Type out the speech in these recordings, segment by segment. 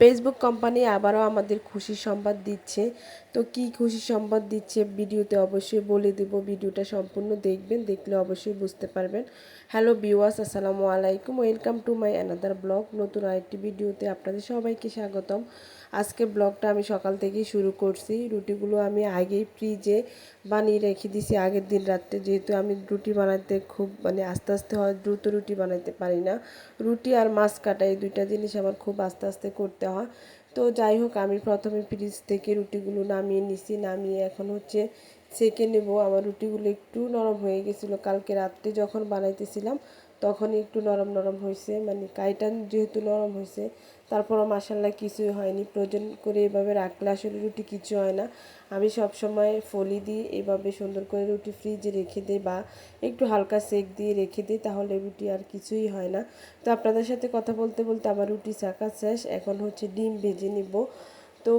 Facebook company আবারও আমাদের খুশি সংবাদ দিচ্ছে। তো কি খুশি সংবাদ দিচ্ছে ভিডিওতে অবশ্যই বলে দেব। ভিডিওটা সম্পূর্ণ দেখবেন, দেখলে অবশ্যই বুঝতে পারবেন। হ্যালো বিওয়াস আসসালামু আলাইকুম। Welcome to my another blog নতুন আরেকটি ভিডিওতে আপনাদের সবাইকে স্বাগতম। আজকে ব্লগটা আমি সকাল থেকেই শুরু করছি। রুটিগুলো আমি আগেই ফ্রিজে বানিয়ে রেখে দিছি। আগের দিন রাত্রে যেহেতু আমি রুটি বানাতে খুব মানে আস্তে আস্তে হয়, দ্রুত রুটি বানাতে পারি না। রুটি আর মাছ কাটা, এই দুইটা জিনিস আমার খুব আস্তে আস্তে করতে হয়। তো যাই হোক, আমি প্রথমে ফ্রিজ থেকে রুটিগুলো নামিয়ে নিছি। নামিয়ে এখন হচ্ছে সেকে নেব। আমার রুটিগুলো একটু নরম হয়ে গেছিল। কালকে রাত্রে যখন বানাইতেছিলাম তখনই একটু নরম নরম হয়েছে মানে কাইটান যেহেতু নরম হয়েছে তারপরও মাসাল্লাহ কিছুই হয়নি। প্রয়োজন করে এভাবে রাখলে আসলে রুটি কিছু হয় না। আমি সব সময় ফলি দিই, এভাবে সুন্দর করে রুটি ফ্রিজে রেখে দিই বা একটু হালকা সেক দিয়ে রেখে দিই, তাহলে রুটি আর কিছুই হয় না। তো আপনাদের সাথে কথা বলতে বলতে আমার রুটি চাকা শেষ, এখন হচ্ছে ডিম ভেজে নিব। তো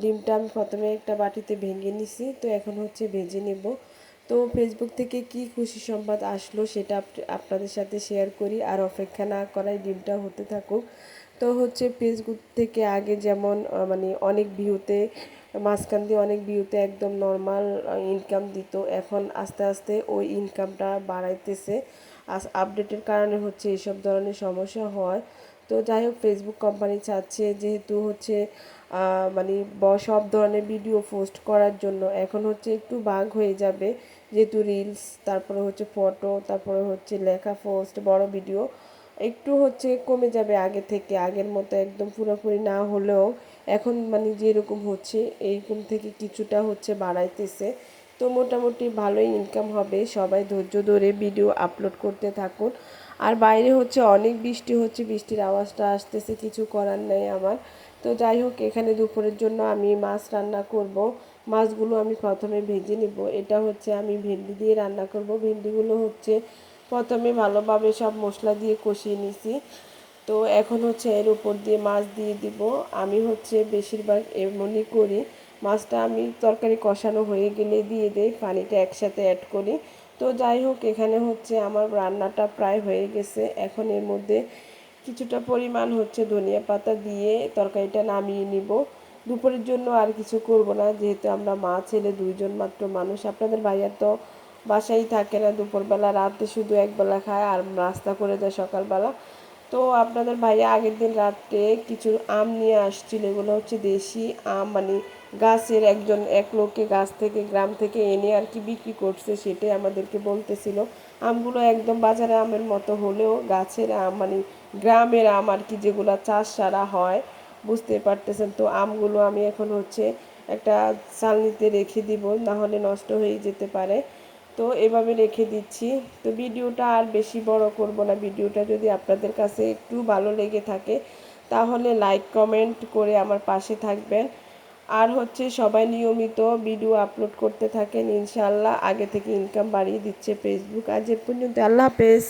ডিমটা আমি প্রথমে একটা বাটিতে ভেঙে নিছি, তো এখন হচ্ছে ভেজে নেব। তো ফেসবুক থেকে কি খুশি সংবাদ আসলো সেটা আপনাদের সাথে শেয়ার করি। আর অপেক্ষা না করায় ডিমটা হতে থাকুক। তো হচ্ছে ফেসবুক থেকে আগে যেমন মানে অনেক ভিউতে মাঝখান দিয়ে অনেক ভিউতে একদম নর্মাল ইনকাম দিত। এখন আস্তে আস্তে ওই ইনকামটা বাড়াইতেছে। আপডেটের কারণে হচ্ছে এসব ধরনের সমস্যা হয়। তো যাই হোক ফেসবুক কোম্পানি চাচ্ছে যেহেতু হচ্ছে মানে সব ধরনের ভিডিও পোস্ট করার জন্য। এখন হচ্ছে একটু বাঘ হয়ে যাবে, যেহেতু রিলস তারপরে হচ্ছে ফটো তারপরে হচ্ছে লেখা পোস্ট বড় ভিডিও একটু হচ্ছে কমে যাবে আগে থেকে। আগের মতো একদম পুরোপুরি না হলেও এখন মানে যেরকম হচ্ছে, এইরকম থেকে কিছুটা হচ্ছে বাড়াইতেছে। তো মোটামুটি ভালোই ইনকাম হবে। সবাই ধৈর্য ধরে ভিডিও আপলোড করতে থাকুন। আর বাইরে হচ্ছে অনেক বৃষ্টি হচ্ছে, বৃষ্টির আওয়াজটা আসতেছে, কিছু করার নেই আমার। তো যাই হোক, এখানে দুপুরের জন্য আমি মাছ রান্না করব। মাছগুলো আমি প্রথমে ভেজে নিব। এটা হচ্ছে আমি ভেন্ডি দিয়ে রান্না করব। ভেন্ডিগুলো হচ্ছে প্রথমে ভালোভাবে সব মশলা দিয়ে কষিয়ে নিছি। তো এখন হচ্ছে এর উপর দিয়ে মাছ দিয়ে দিব। আমি হচ্ছে বেশিরভাগ এমনই করি মাছটা আমি তরকারি কষানো হয়ে গেলে দিয়ে দেই, পানিটা একসাথে অ্যাড করি। তো যাই হোক, এখানে হচ্ছে আমার রান্নাটা প্রায় হয়ে গেছে। এখন এর মধ্যে কিছুটা পরিমাণ হচ্ছে ধনিয়া পাতা দিয়ে তরকারিটা নামিয়ে নিব। দুপুরের জন্য আর কিছু করব না, যেহেতু আমরা মা ছেলে দুইজন মাত্র মানুষ। আপনাদের ভাইয়ার তো বাসাই থাকে না, দুপুরবেলা রাতে শুধু একবেলা খায়, আর নাস্তা করে যায় সকালবেলা। তো আপনাদের ভাইয়া আগের দিন রাত্রে কিছু আম নিয়ে আসছিল। এগুলো হচ্ছে দেশি আম মানে গাছের একজন এক লোককে গাছ থেকে, গ্রাম থেকে এনে আর কি বিক্রি করছে সেটাই আমাদেরকে বলতেছিল। আমগুলো একদম বাজারে আমের মতো হলেও গাছের আম মানে গ্রামের আম আর কি যেগুলো চাষ সারা হয়, বুঝতে পারতেছেন। তো আমগুলো আমি এখন হচ্ছে একটা চালনিতে রেখে দিব না হলে নষ্ট হয়ে যেতে পারে। তো এভাবে রেখে দিচ্ছি। তো ভিডিওটা আর বেশি বড় করব না। ভিডিওটা যদি আপনাদের কাছে একটু ভালো লেগে থাকে, তাহলে লাইক, কমেন্ট করে আমার পাশে থাকবেন। আর হচ্ছে সবাই নিয়মিত ভিডিও আপলোড করতে থাকেন। ইনশাল্লাহ আগে থেকে ইনকাম বাড়িয়ে দিচ্ছে ফেসবুক আজ এ পর্যন্ত। আল্লাহ হাফেজ।